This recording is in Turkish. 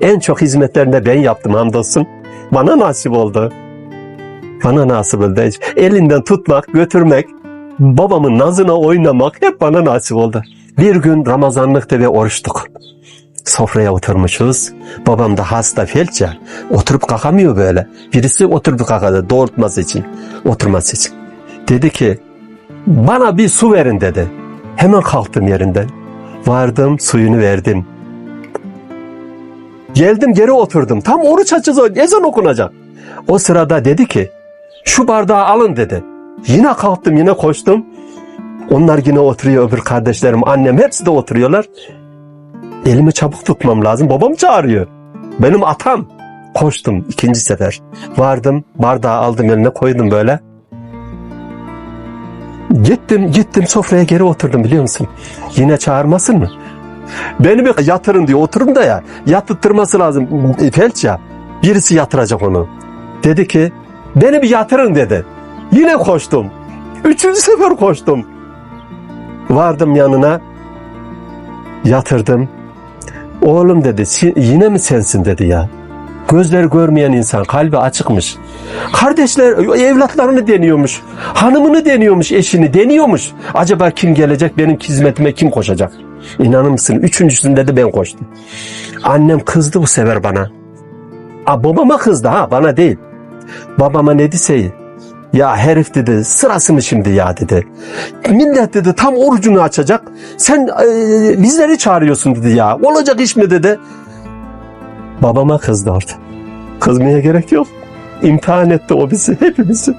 En çok hizmetlerinde ben yaptım hamdolsun. Bana nasip oldu. Bana nasip oldu. Elinden tutmak, götürmek, babamın nazına oynamak hep bana nasip oldu. Bir gün Ramazanlıkta ve oruçtuk. Sofraya oturmuşuz. Babam da hasta felç ya. Oturup kalkamıyor böyle. Birisi oturup kalkadı doğurtması için. Oturması için. Dedi ki bana bir su verin dedi. Hemen kalktım yerinden. Vardım suyunu verdim. Geldim geri oturdum. Tam oruç açacağız ezan okunacak. O sırada dedi ki şu bardağı alın dedi. Yine kalktım yine koştum. Onlar yine oturuyor öbür kardeşlerim annem hepsi de oturuyorlar. Elimi çabuk tutmam lazım. Babam çağırıyor. Benim atam. Koştum ikinci sefer. Vardım bardağı aldım eline koydum böyle. Gittim gittim sofraya geri oturdum biliyor musun? Yine çağırmasın mı? Beni bir yatırın diyor. Oturum da ya. Yattırması lazım. Felç ya. Birisi yatıracak onu. Dedi ki beni bir yatırın dedi. Yine koştum. Üçüncü sefer koştum. Vardım yanına. Yatırdım. Oğlum dedi "si- yine mi sensin dedi ya. Gözleri görmeyen insan kalbi açıkmış. Kardeşler evlatlarını deniyormuş. Hanımını deniyormuş, eşini deniyormuş. Acaba kim gelecek benim hizmetime kim koşacak? İnanır mısın? Üçüncüsünde de ben koştum. Annem kızdı bu sefer bana. A, babama kızdı ha bana değil. Babama ne dese ya herif dedi sırası mı şimdi ya dedi. Millet dedi tam orucunu açacak. Sen e, bizleri çağırıyorsun dedi ya. Olacak iş mi dedi. Babama kızdı orada. Kızmaya gerek yok. İmtihan etti o bizi hepimizi.